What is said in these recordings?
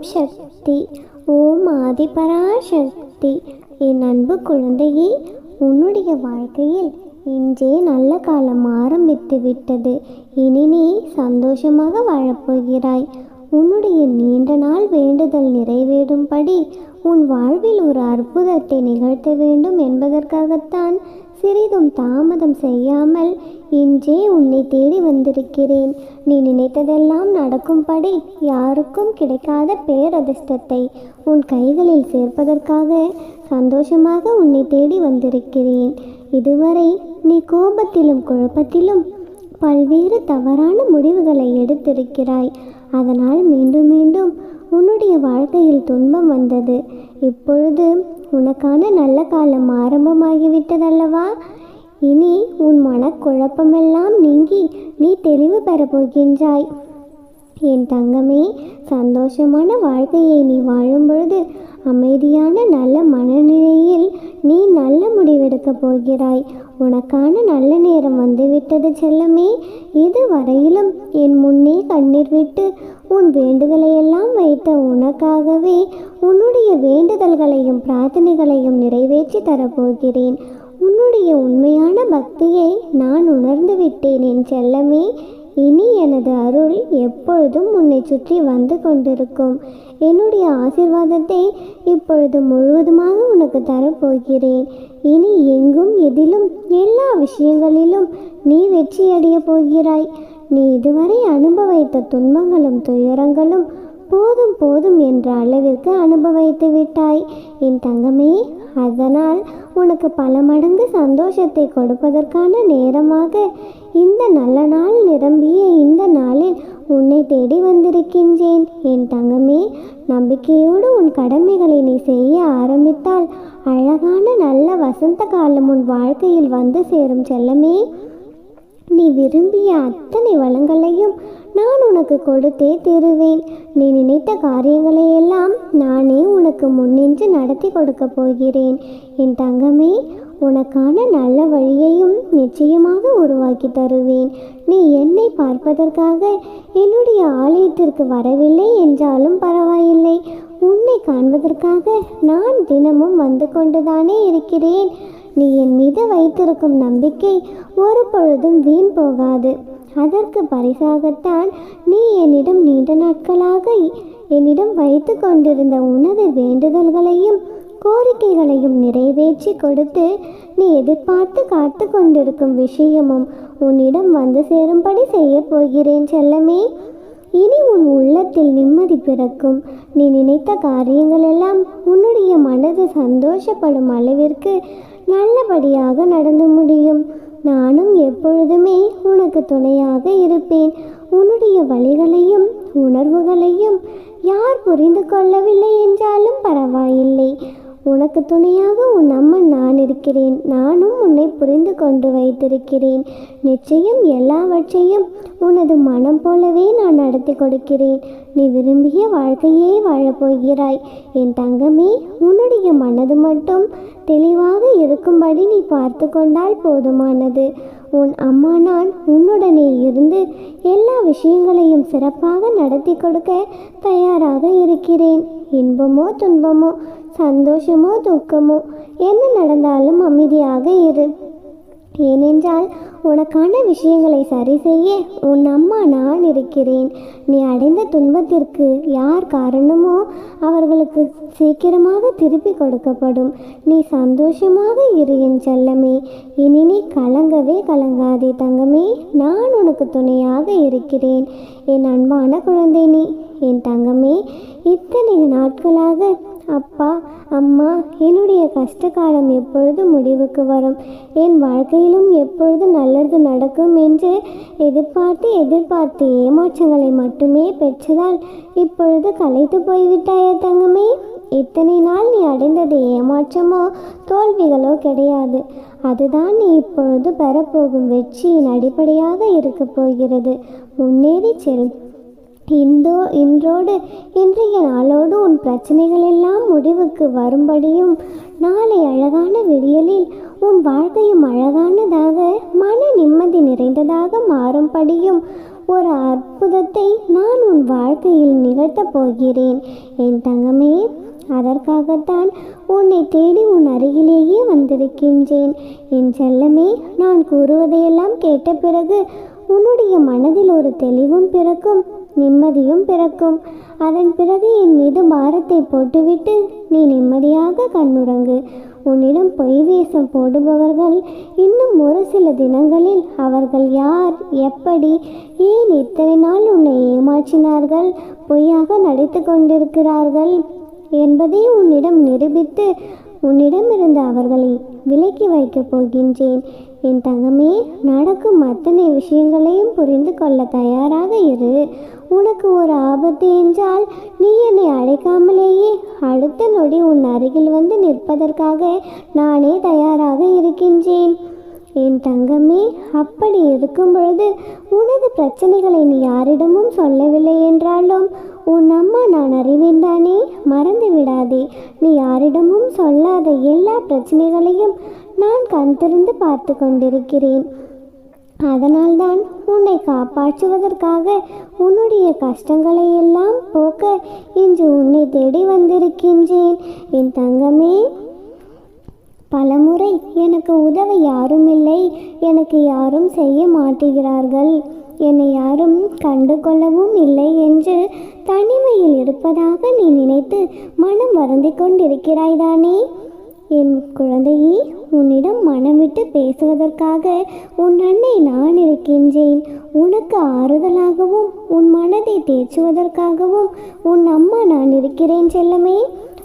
சக்தி ஓம் ஆதிபராசக்தி. என் அன்பு குழந்தையே உன்னுடைய வாழ்க்கையில் இன்றே நல்ல காலம் ஆரம்பித்து விட்டது. இனி நீ சந்தோஷமாக வாழப்போகிறாய். உன்னுடைய நீண்ட நாள் வேண்டுதல் நிறைவேறும்படி உன் வாழ்வில் ஒரு அற்புதத்தை நிகழ்த்த வேண்டும் என்பதற்காகத்தான் சிறிதும் தாமதம் செய்யாமல் இன்றே உன்னை தேடி வந்திருக்கிறேன். நீ நினைத்ததெல்லாம் நடக்கும்படி யாருக்கும் கிடைக்காத பேரதிர்ஷ்டத்தை உன் கைகளில் சேர்ப்பதற்காக சந்தோஷமாக உன்னை தேடி வந்திருக்கிறேன். இதுவரை நீ கோபத்திலும் குழப்பத்திலும் பல்வேறு தவறான முடிவுகளை எடுத்திருக்கிறாய். அதனால் மீண்டும் மீண்டும் உன்னுடைய வாழ்க்கையில் துன்பம் வந்தது. இப்பொழுது உனக்கான நல்ல காலம் ஆரம்பமாகிவிட்டதல்லவா? இனி உன் மனக்குழப்பமெல்லாம் நீங்கி நீ தெளிவு பெறப்போகின்றாய். என் தங்கமே சந்தோஷமான வாழ்க்கையை நீ வாழும் பொழுது அமைதியான நல்ல மனநிலையில் நீ நல்ல முடிவெடுக்கப் போகிறாய். உனக்கான நல்ல நேரம் வந்துவிட்டது செல்லமே. இதுவரையிலும் என் முன்னே கண்ணீர் விட்டு உன் வேண்டுதலையெல்லாம் வைத்த உனக்காகவே உன்னுடைய வேண்டுதல்களையும் பிரார்த்தனைகளையும் நிறைவேற்றி தரப்போகிறேன். உன்னுடைய உண்மையான பக்தியை நான் உணர்ந்து விட்டேன் என் செல்லமே. இனி எனது அருள் எப்பொழுதும் உன்னை சுற்றி வந்து கொண்டிருக்கும். என்னுடைய ஆசிர்வாதத்தை இப்பொழுது முழுவதுமாக உனக்கு தரப்போகிறேன். இனி எங்கும் எதிலும் எல்லா விஷயங்களிலும் நீ வெற்றியடைய போகிறாய். நீ இதுவரை அனுபவித்த துன்பங்களும் துயரங்களும் போதும் போதும் என்ற அளவிற்கு அனுபவித்து விட்டாய். என் தங்கமே அதனால் உனக்கு பல மடங்கு சந்தோஷத்தை கொடுப்பதற்கான நேரமாக இந்த நல்ல நாள் நிரம்பிய இந்த நாளில் உன்னை தேடி வந்திருக்கின்றேன். என் தங்கமே நம்பிக்கையோடு உன் கடமைகளை நீ செய்ய ஆரம்பித்தால் அழகான நல்ல வசந்த காலம் உன் வாழ்க்கையில் வந்து சேரும் செல்லமே. நீ விரும்பிய அத்தனை வளங்களையும் நான் உனக்கு கொடுத்தே தருவேன். நீ நினைத்த காரியங்களை எல்லாம் நானே உனக்கு முன்னின்று நடத்தி கொடுக்க போகிறேன். என் தங்கமே உனக்கான நல்ல வழியையும் நிச்சயமாக உருவாக்கி தருவேன். நீ என்னை பார்ப்பதற்காக என்னுடைய ஆலயத்திற்கு வரவில்லை என்றாலும் பரவாயில்லை. உன்னை காண்பதற்காக நான் தினமும் வந்து கொண்டுதானே இருக்கிறேன். நீ என் மீது வைத்திருக்கும் நம்பிக்கை ஒரு பொழுதும் வீண் போகாது. அதற்கு பரிசாகத்தான் நீ என்னிடம் நீண்ட நாட்களாக என்னிடம் வைத்து கொண்டிருந்த உனது வேண்டுதல்களையும் கோரிக்கைகளையும் நிறைவேற்றி கொடுத்து நீ எதிர்பார்த்து காத்து கொண்டிருக்கும் விஷயமும் உன்னிடம் வந்து சேரும்படி செய்ய போகிறேன் செல்லமே. இனி உன் உள்ளத்தில் நிம்மதி பிறக்கும். நீ நினைத்த காரியங்கள் எல்லாம் உன்னுடைய மனது சந்தோஷப்படும் அளவிற்கு நல்லபடியாக நடந்து முடியும். நானும் எப்பொழுதுமே உனக்கு துணையாக இருப்பேன். உன்னுடைய வழிகளையும் உணர்வுகளையும் யார் புரிந்து கொள்ளவில்லை என்றாலும் பரவாயில்லை. உனக்கு துணையாக உன் அம்மன் நான் இருக்கிறேன். நானும் உன்னை புரிந்து கொண்டு வைத்திருக்கிறேன். நிச்சயம் எல்லாவற்றையும் உனது மனம் போலவே நான் நடத்தி கொடுக்கிறேன். நீ விரும்பிய வாழ்க்கையே வாழப்போகிறாய். என் தங்கமே உன்னுடைய மனது மட்டும் தெளிவாக இருக்கும்படி நீ பார்த்து கொண்டால் போதுமானது. உன் அம்மா நான் உன்னுடனே இருந்து எல்லா விஷயங்களையும் சிறப்பாக நடத்தி கொடுக்க தயாராக இருக்கிறேன். இன்பமோ துன்பமோ சந்தோஷமோ துக்கமோ என்ன நடந்தாலும் அமைதியாக இரு. ஏனென்றால் உனக்கான விஷயங்களை சரி செய்ய உன் அம்மா நான் இருக்கிறேன். நீ அடைந்த துன்பத்திற்கு யார் காரணமோ அவர்களுக்கு சீக்கிரமாக திருப்பி கொடுக்கப்படும். நீ சந்தோஷமாக இரு என் செல்லமே. இனி நீ கலங்கவே கலங்காதே தங்கமே. நான் உனக்கு துணையாக இருக்கிறேன். என் அன்பான குழந்தை நீ என் தங்கமே இத்தனை நாட்களாக அப்பா அம்மா என்னுடைய கஷ்ட காலம் எப்பொழுது முடிவுக்கு வரும்? என் வாழ்க்கையிலும் எப்பொழுது நல்லது நடக்கும் என்று எதிர்பார்த்து எதிர்பார்த்து ஏமாற்றங்களை மட்டுமே பெற்றதால் இப்பொழுது கலைத்து போய்விட்டாய தங்கமே. இத்தனை நாள் நீ அடைந்தது ஏமாற்றமோ தோல்விகளோ கிடையாது. அதுதான் நீ இப்பொழுது பெறப்போகும் வெற்றியின் அடிப்படையாக இருக்கப் போகிறது. முன்னேறி செல். இந்தோ இன்றோடு இன்றைய நாளோடு உன் பிரச்சனைகள் எல்லாம் முடிவுக்கு வரும்படியும் நாளை அழகான விடியலில் உன் வாழ்க்கையும் அழகானதாக மன நிம்மதி நிறைந்ததாக மாறும்படியும் ஒரு அற்புதத்தை நான் உன் வாழ்க்கையில் நிகழ்த்தப் போகிறேன். என் தங்கமே அதற்காகத்தான் உன்னை தேடி உன் அருகிலேயே வந்திருக்கின்றேன். என் செல்லமே நான் கூறுவதையெல்லாம் கேட்ட பிறகு உன்னுடைய மனதில் ஒரு தெளிவும் பிறக்கும். நிம்மதியும் பிறக்கும். அதன் பிறகு என் மீது பாரத்தை போட்டுவிட்டு நீ நிம்மதியாக கண்ணுறங்கு. உன்னிடம் பொய் வேஷம் போடுபவர்கள் இன்னும் ஒரு சில தினங்களில் அவர்கள் யார் எப்படி ஏன் இத்தனை நாள் உன்னை ஏமாற்றினார்கள் பொய்யாக நடித்து கொண்டிருக்கிறார்கள் என்பதை உன்னிடம் நிரூபித்து உன்னிடமிருந்து அவர்களை விலக்கி வைக்கப் போகின்றேன். என் தங்கமே நடக்கும் அத்தனை விஷயங்களையும் புரிந்து கொள்ள தயாராக இரு. உனக்கு ஒரு ஆபத்து என்றால் நீ என்னை அழைக்காமலேயே அடுத்த நொடி உன் அருகில் வந்து நிற்பதற்காக நானே தயாராக இருக்கின்றேன். என் தங்கமே அப்படி இருக்கும் பொழுது உனது பிரச்சனைகளை நீ யாரிடமும் சொல்லவில்லை என்றாலும் உன் அம்மா நான் அறிவேன் தானே? மறந்து விடாதே. நீ யாரிடமும் சொல்லாத எல்லா பிரச்சனைகளையும் நான் கண் திறந்து பார்த்து கொண்டிருக்கிறேன். அதனால்தான் உன்னை காப்பாற்றுவதற்காக உன்னுடைய கஷ்டங்களை எல்லாம் போக்க இன்று உன்னை தேடி வந்திருக்கின்றேன். என் தங்கமே பலமுறை எனக்கு உதவ யாரும் இல்லை. எனக்கு யாரும் செய்ய மாட்டுகிறார்கள். என்னை யாரும் கண்டு கொள்ளவும் இல்லை என்று தனிமையில் இருப்பதாக நீ நினைத்து மனம் வருந்தி கொண்டிருக்கிறாய்தானே என் குழந்தையே உன்னிடம் மனம் விட்டு பேசுவதற்காக உன் அன்னை நான் இருக்கின்றேன். உனக்கு ஆறுதலாகவும் உன் மனதை தேற்றுவதற்காகவும் உன் அம்மா நான் இருக்கிறேன் செல்லமே.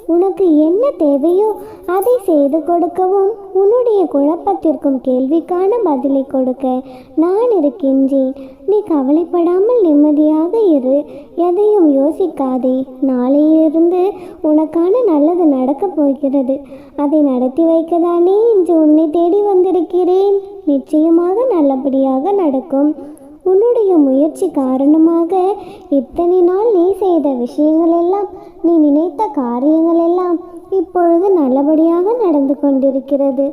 உனக்கு என்ன தேவையோ அதை செய்து கொடுக்கவும் உன்னுடைய குழப்பத்திற்கும் கேள்விக்கான பதிலை கொடுக்க நான் இருக்கின்றேன். நீ கவலைப்படாமல் நிம்மதியாக இரு. எதையும் யோசிக்காதே. நாளையிலிருந்து உனக்கான நல்லது நடக்கப் போகிறது. அதை நடத்தி வைக்கதானே இன்று உன்னை தேடி வந்திருக்கிறேன். நிச்சயமாக நல்லபடியாக நடக்கும். உன்னுடைய முயற்சி காரணமாக இத்தனை நாள் நீ செய்த விஷயங்கள் எல்லாம் நீ நினைத்த காரியங்கள் எல்லாம் இப்பொழுது நல்லபடியாக நடந்து கொண்டிருக்கிறது.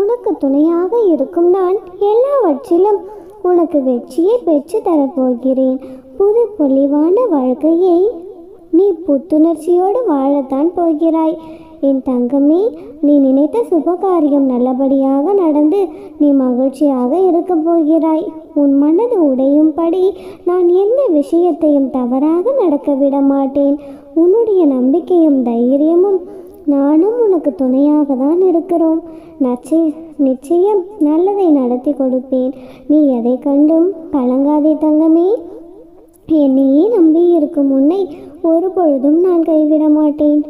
உனக்கு துணையாக இருக்கும் நான் எல்லாவற்றிலும் உனக்கு வெற்றியை பெற்று தரப்போகிறேன். புது பொலிவான வாழ்க்கையை நீ புத்துணர்ச்சியோடு வாழத்தான் போகிறாய். என் தங்கமே நீ நினைத்த சுபகாரியம் நல்லபடியாக நடந்து நீ மகிழ்ச்சியாக இருக்கப் போகிறாய். உன் மனது உடையும்படி நான் எந்த விஷயத்தையும் தவறாக நடக்க விட மாட்டேன். உன்னுடைய நம்பிக்கையும் தைரியமும் நானும் உனக்கு துணையாக தான் இருக்கிறோம். நச்சை நிச்சயம் நல்லதை நடத்தி கொடுப்பேன். நீ எதை கண்டும் கலங்காதே தங்கமே. என்னையே நம்பி இருக்கும் உன்னை ஒரு பொழுதும் நான் கைவிட மாட்டேன்.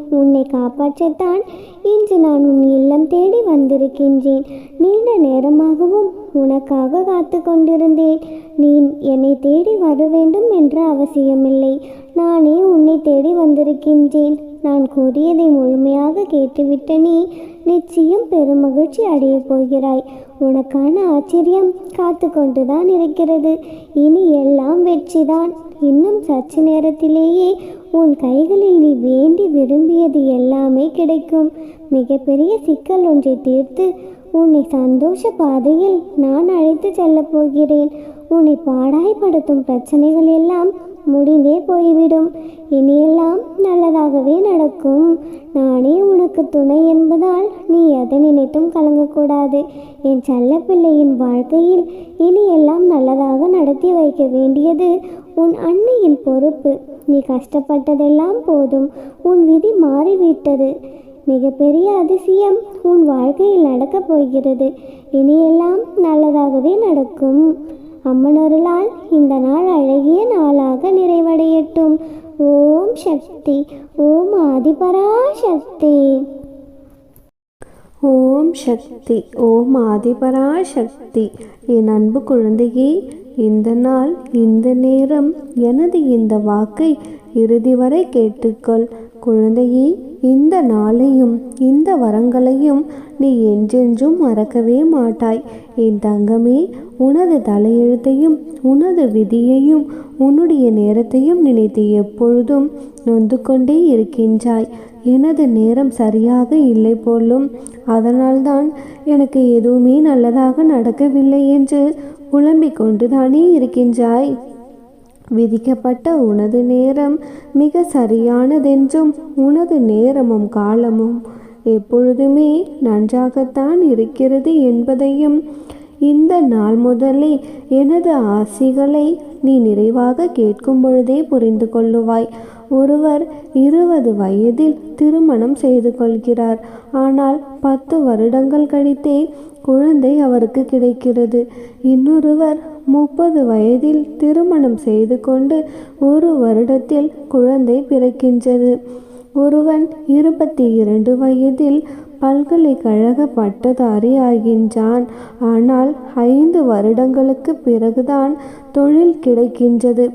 காப்பாற்றத்தான். இன்று நான் உன் இல்லம் தேடி வந்திருக்கின்றேன். நீண்ட நேரமாகவும் உனக்காக காத்து கொண்டிருந்தேன். நீ என்னை தேடி வர வேண்டும் என்ற அவசியமில்லை. நானே உன்னை தேடி வந்திருக்கின்றேன். நான் கூறியதை முழுமையாக கேட்டுவிட்ட நீ நிச்சயம் பெருமகிழ்ச்சி அடையப் போகிறாய். உனக்கான ஆச்சரியம் காத்து கொண்டுதான் இருக்கிறது. இனி எல்லாம் முயற்சிதான். இன்னும் சற்று நேரத்திலேயே உன் கைகளில் நீ வேண்டி விரும்பியது எல்லாமே கிடைக்கும். மிகப்பெரிய சிக்கல் ஒன்றை தீர்த்து உன்னை சந்தோஷ பாதையில் நான் அழைத்து செல்லப் போகிறேன். உன்னை பாடாய்படுத்தும் பிரச்சனைகள் எல்லாம் முடிந்தே போய்விடும். இனியெல்லாம் நல்லதாகவே நடக்கும். நானே உனக்கு துணை என்பதால் நீ எதை நினைத்தும் கலங்கக்கூடாது. என் செல்லப்பிள்ளையின் வாழ்க்கையில் இனியெல்லாம் நல்லதாக நடத்தி வைக்க வேண்டியது உன் அன்னையின் பொறுப்பு. நீ கஷ்டப்பட்டதெல்லாம் போதும். உன் விதி மாறிவிட்டது. மிகப்பெரிய அதிசயம் உன் வாழ்க்கையில் நடக்கப் போகிறது. இனியெல்லாம் நல்லதாகவே நடக்கும். அம்மனருளால் இந்த நாள் அழகிய நாளாக நிறைவடையட்டும். ஓம் சக்தி ஓம் ஆதிபராசக்தி. ஓம் சக்தி ஓம் ஆதிபராசக்தி. என் அன்பு குழந்தையே இந்த நாள் இந்த நேரம் எனது இந்த வாக்கை இறுதி வரை கேட்டுக்கொள். குழந்தையே இந்த நாளையும் இந்த வரங்களையும் நீ என்றென்றும் மறக்கவே மாட்டாய். என் தங்கமே உனது தலையெழுத்தையும் உனது விதியையும் உன்னுடைய நேரத்தையும் நினைத்து எப்பொழுதும் நொந்து கொண்டே இருக்கின்றாய். எனது நேரம் சரியாக இல்லை போலும் அதனால்தான் எனக்கு எதுவுமே நல்லதாக நடக்கவில்லை என்று புலம்பிக் கொண்டுதானே இருக்கின்றாய். விதிக்கப்பட்ட உனது நேரம் மிக சரியானதென்றும் உனது நேரமும் காலமும் எப்பொழுதுமே நன்றாகத்தான் இருக்கிறது என்பதையும் இந்த நாள் முதலே எனது ஆசிகளை நீ நிறைவாக கேட்கும் பொழுதே புரிந்து கொள்ளுவாய். ஒருவர் இருபது வயதில் திருமணம் செய்து கொள்கிறார். ஆனால் பத்து வருடங்கள் கழித்தே குழந்தை அவருக்கு கிடைக்கிறது. இன்னொருவர் முப்பது வயதில் திருமணம் செய்து கொண்டு ஒரு வருடத்தில் குழந்தை பிறக்கின்றது. ஒருவன் இருபத்தி இரண்டு வயதில் பல்கலைக்கழக பட்டதாரி ஆகின்றான். ஆனால் ஐந்து வருடங்களுக்கு பிறகுதான் தொழில் கிடைக்கின்றது.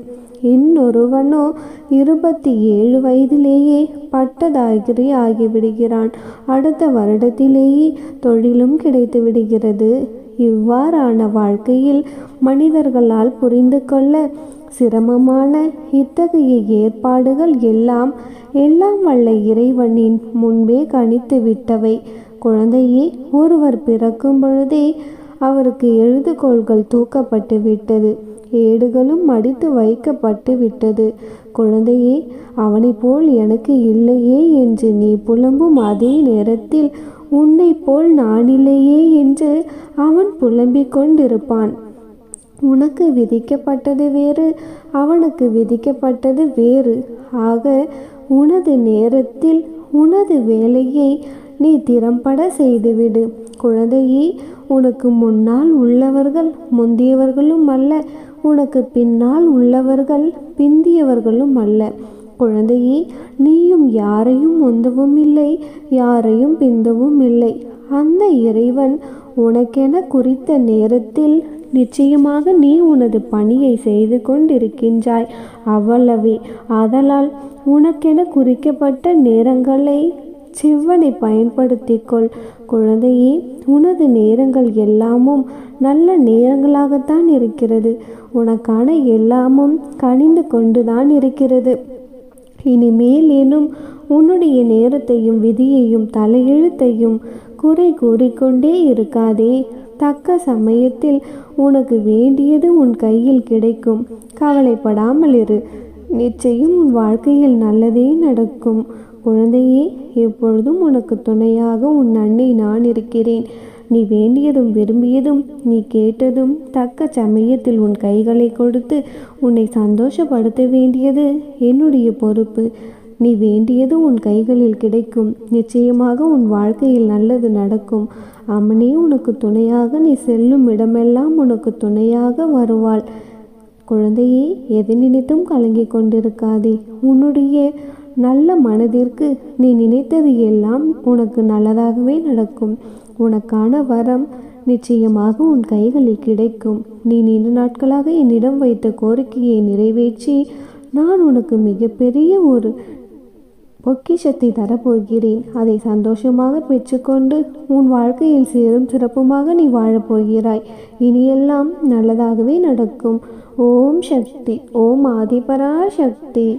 இன்னொருவனோ இருபத்தி ஏழு வயதிலேயே பட்டதாரி ஆகிவிடுகிறான். அடுத்த வருடத்திலேயே தொழிலும் கிடைத்து விடுகிறது இவ்வாறான வாழ்க்கையில் மனிதர்களால் புரிந்து கொள்ள சிரமமான இத்தகைய ஏற்பாடுகள் எல்லாம் எல்லாம் வல்ல இறைவனின் முன்பே கணித்து விட்டவை. குழந்தையே ஒருவர் பிறக்கும் பொழுதே அவருக்கு எழுதுகோள்கள் தூக்கப்பட்டு விட்டது. ஏடுகளும் மடித்து வைக்கப்பட்டு விட்டது. குழந்தையே அவனைப் போல் எனக்கு இல்லையே என்று நீ புலம்பும் அதே நேரத்தில் உன்னை போல் நானிலேயே என்று அவன் புலம்பிக் கொண்டிருப்பான். உனக்கு விதிக்கப்பட்டது வேறு அவனுக்கு விதிக்கப்பட்டது வேறு. ஆக உனது நேரத்தில் உனது வேலையை நீ திறம்பட செய்துவிடு. குழந்தையே உனக்கு முன்னால் உள்ளவர்கள் முந்தியவர்களும் அல்ல உனக்கு பின்னால் உள்ளவர்கள் பிந்தியவர்களும் அல்ல. குழந்தையே நீயும் யாரையும் உந்தவும் இல்லை யாரையும் பிந்தவும் இல்லை அந்த இறைவன் உனக்கென குறித்த நேரத்தில் நிச்சயமாக நீ உனது பணியை செய்து கொண்டிருக்கின்றாய். அவ்வளவே. ஆதலால் உனக்கென குறிக்கப்பட்ட நேரங்களை செவ்வனை பயன்படுத்திக்கொள். குழந்தையே உனது நேரங்கள் எல்லாமும் நல்ல நேரங்களாகத்தான் இருக்கிறது. உனக்கான எல்லாமும் கனிந்து கொண்டுதான் இருக்கிறது. இனிமேல் ஏனும் உன்னுடைய நேரத்தையும் விதியையும் தலையெழுத்தையும் குறை கூறிக்கொண்டே இருக்காதே. தக்க சமயத்தில் உனக்கு வேண்டியது உன் கையில் கிடைக்கும். கவலைப்படாமல் இரு. நிச்சயம் உன் வாழ்க்கையில் நல்லதே நடக்கும். குழந்தையே எப்பொழுதும் உனக்கு துணையாக உன் அன்னை நான் இருக்கிறேன். நீ வேண்டியதும் விரும்பியதும் நீ கேட்டதும் தக்க சமயத்தில் உன் கைகளை கொடுத்து உன்னை சந்தோஷப்படுத்த வேண்டியது என்னுடைய பொறுப்பு. நீ வேண்டியது உன் கைகளில் கிடைக்கும். நிச்சயமாக உன் வாழ்க்கையில் நல்லது நடக்கும். அம்மனே உனக்கு துணையாக நீ செல்லும் இடமெல்லாம் உனக்கு துணையாக வருவாள். குழந்தையே எதை நினைத்தும் கலங்கிக் கொண்டிருக்காதே. உன்னுடைய நல்ல மனதிற்கு நீ நினைத்தது எல்லாம் உனக்கு நல்லதாகவே நடக்கும். உனக்கான வரம் நிச்சயமாக உன் கைகளில் கிடைக்கும். நீ நீண்ட நாட்களாக என்னிடம் வைத்த கோரிக்கையை நிறைவேற்றி நான் உனக்கு மிகப்பெரிய ஒரு பொக்கிஷத்தை தரப்போகிறேன். அதை சந்தோஷமாக பெற்றுக்கொண்டு உன் வாழ்க்கையில் சேரும் சிறப்புமாக நீ வாழப்போகிறாய். இனியெல்லாம் நல்லதாகவே நடக்கும். ஓம் சக்தி. ஓம் ஆதிபரா சக்தி